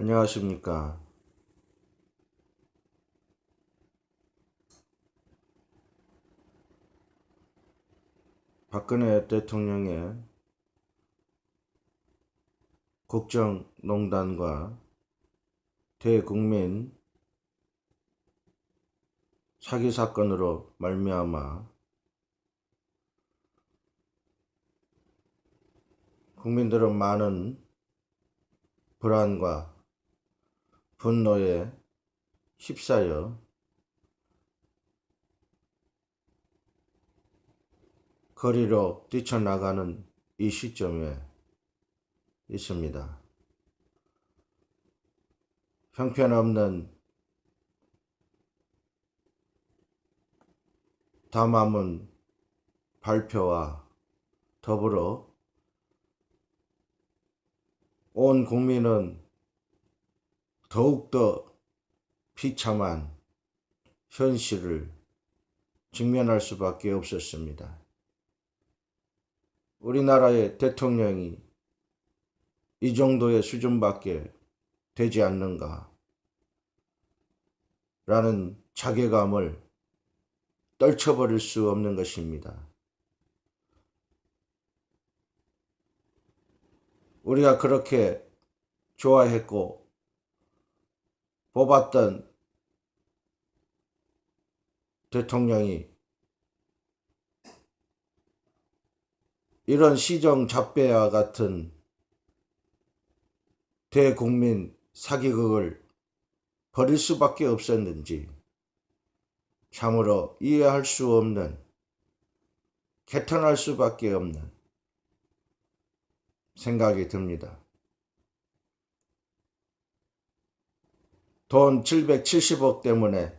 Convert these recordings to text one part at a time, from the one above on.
안녕하십니까. 박근혜 대통령의 국정농단과 대국민 사기 사건으로 말미암아 국민들은 많은 불안과 분노에 휩싸여 거리로 뛰쳐나가는 이 시점에 있습니다. 형편없는 담화문 발표와 더불어 온 국민은 더욱더 비참한 현실을 직면할 수밖에 없었습니다. 우리나라의 대통령이 이 정도의 수준밖에 되지 않는가 라는 자괴감을 떨쳐버릴 수 없는 것입니다. 우리가 그렇게 좋아했고 뽑았던 대통령이 이런 시정 잡배와 같은 대국민 사기극을 벌일 수밖에 없었는지 참으로 이해할 수 없는 개탄할 수밖에 없는 생각이 듭니다. 돈 770억 때문에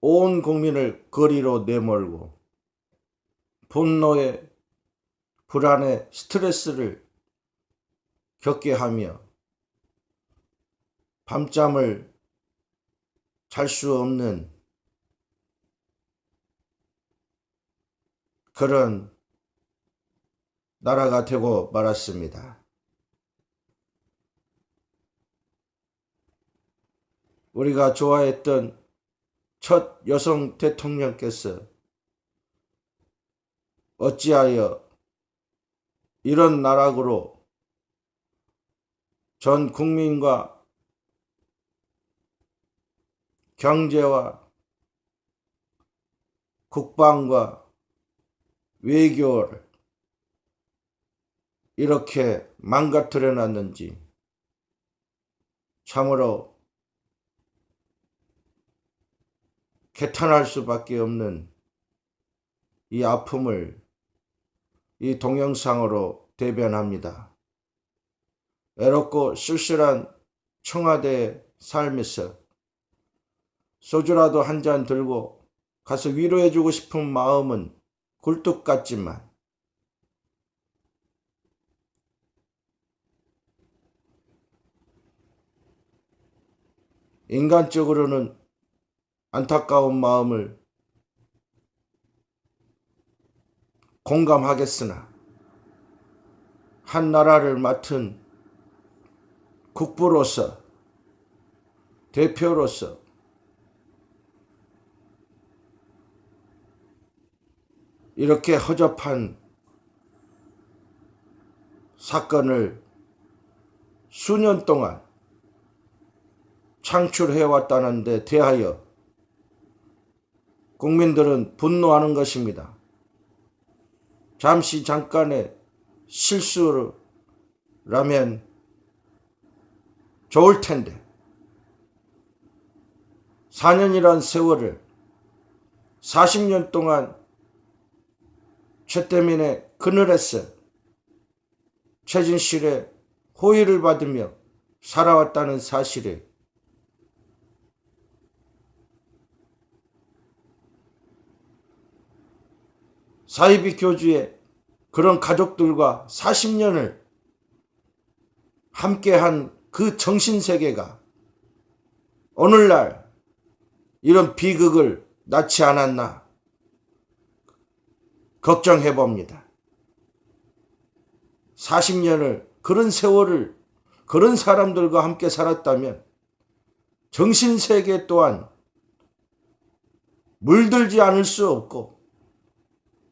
온 국민을 거리로 내몰고 분노에 불안에 스트레스를 겪게 하며 밤잠을 잘 수 없는 그런 나라가 되고 말았습니다. 우리가 좋아했던 첫 여성 대통령께서 어찌하여 이런 나락으로 전 국민과 경제와 국방과 외교를 이렇게 망가뜨려 놨는지 참으로 개탄할 수밖에 없는 이 아픔을 이 동영상으로 대변합니다. 외롭고 쓸쓸한 청와대 삶에서 소주라도 한 잔 들고 가서 위로해주고 싶은 마음은 굴뚝 같지만 인간적으로는 안타까운 마음을 공감하겠으나 한 나라를 맡은 국부로서 대표로서 이렇게 허접한 사건을 수년 동안 창출해왔다는데 대하여 국민들은 분노하는 것입니다. 잠시 잠깐의 실수라면 좋을 텐데 4년이란 세월을 40년 동안 죄 때문에 그늘에서 최진실의 호의를 받으며 살아왔다는 사실에 사이비 교주의 그런 가족들과 40년을 함께한 그 정신 세계가 오늘날 이런 비극을 낳지 않았나 걱정해 봅니다. 40년을 그런 세월을 그런 사람들과 함께 살았다면 정신 세계 또한 물들지 않을 수 없고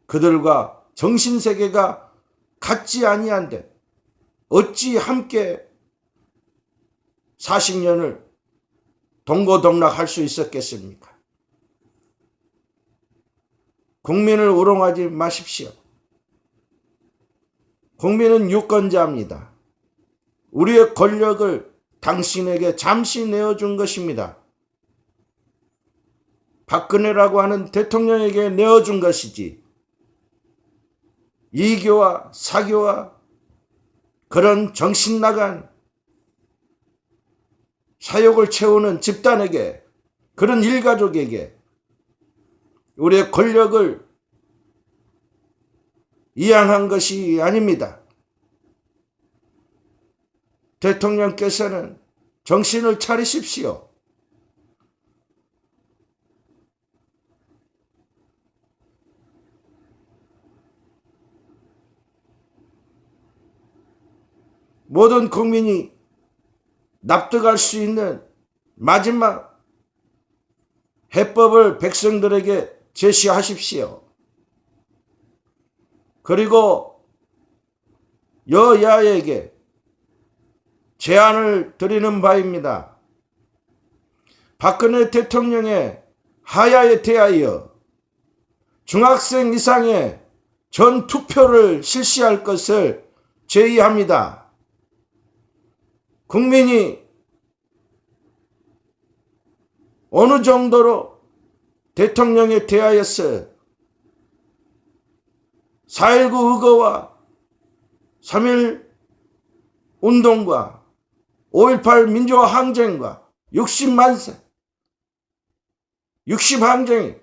그들과 정신 세계가 같지 아니한데 어찌 함께 40년을 동고동락할 수 있었겠습니까? 국민을 우롱하지 마십시오. 국민은 유권자입니다. 우리의 권력을 당신에게 잠시 내어준 것입니다. 박근혜라고 하는 대통령에게 내어준 것이지. 이교와 사교와 그런 정신 나간 사욕을 채우는 집단에게 그런 일가족에게 우리의 권력을 이양한 것이 아닙니다. 대통령께서는 정신을 차리십시오. 모든 국민이 납득할 수 있는 마지막 해법을 백성들에게 제시하십시오. 그리고 여야에게 제안을 드리는 바입니다. 박근혜 대통령의 하야에 대하여 중학생 이상의 전 투표를 실시할 것을 제의합니다. 국민이 어느 정도로 대통령에 대하여서 4.19 의거와 3.1 운동과 5.18 민주화 항쟁과 60만세, 60항쟁이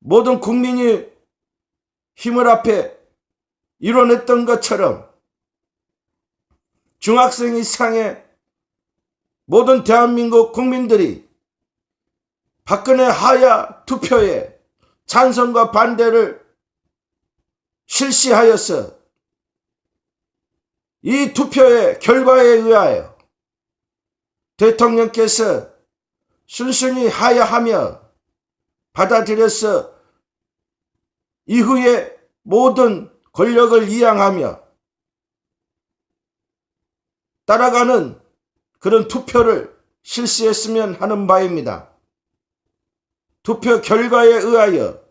모든 국민이 힘을 앞에 이뤄냈던 것처럼 중학생 이상의 모든 대한민국 국민들이 박근혜 하야 투표에 찬성과 반대를 실시하여서 이 투표의 결과에 의하여 대통령께서 순순히 하야하며 받아들여서 이후에 모든 권력을 이양하며 따라가는 그런 투표를 실시했으면 하는 바입니다. 투표 결과에 의하여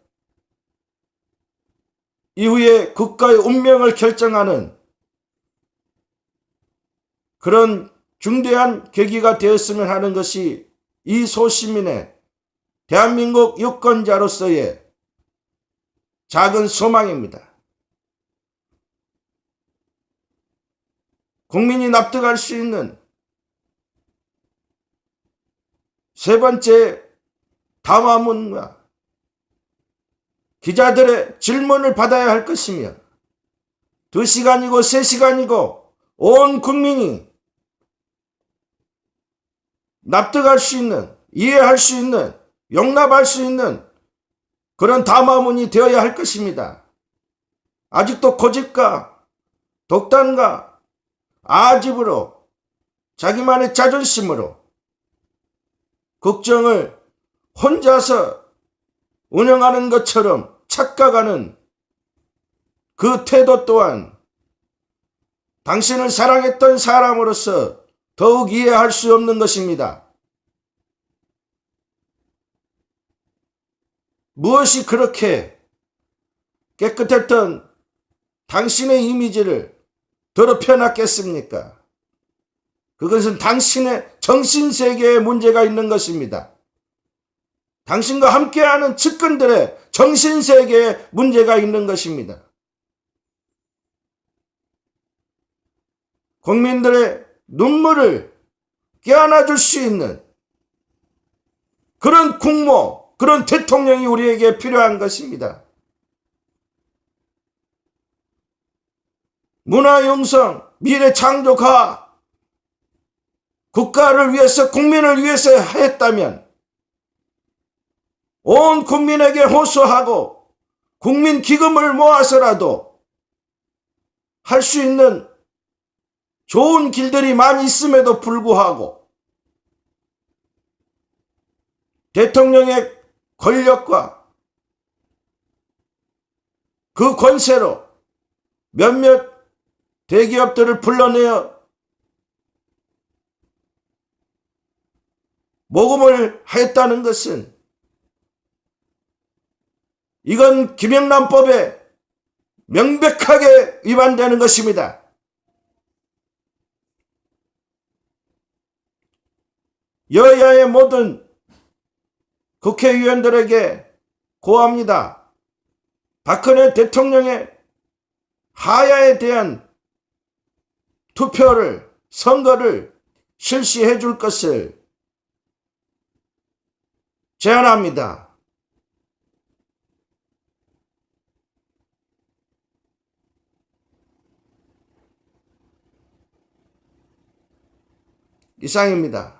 이후에 국가의 운명을 결정하는 그런 중대한 계기가 되었으면 하는 것이 이 소시민의 대한민국 유권자로서의 작은 소망입니다. 국민이 납득할 수 있는 세 번째 담화문과 기자들의 질문을 받아야 할 것이며 두 시간이고 세 시간이고 온 국민이 납득할 수 있는 이해할 수 있는 용납할 수 있는 그런 담화문이 되어야 할 것입니다. 아직도 고집과 독단과 아집으로 자기만의 자존심으로 국정을 혼자서 운영하는 것처럼 착각하는 그 태도 또한 당신을 사랑했던 사람으로서 더욱 이해할 수 없는 것입니다. 무엇이 그렇게 깨끗했던 당신의 이미지를 더럽혀 놨겠습니까? 그것은 당신의 정신세계에 문제가 있는 것입니다. 당신과 함께하는 측근들의 정신세계에 문제가 있는 것입니다. 국민들의 눈물을 깨어나 줄 수 있는 그런 국모, 그런 대통령이 우리에게 필요한 것입니다. 문화융성, 미래 창조가 국가를 위해서, 국민을 위해서 했다면 온 국민에게 호소하고 국민 기금을 모아서라도 할 수 있는 좋은 길들이 많이 있음에도 불구하고 대통령의 권력과 그 권세로 몇몇 대기업들을 불러내어 모금을 하였다는 것은 이건 김영란법에 명백하게 위반되는 것입니다. 여야의 모든 국회의원들에게 고합니다. 박근혜 대통령의 하야에 대한 투표를, 선거를 실시해 줄 것을 제안합니다. 이상입니다.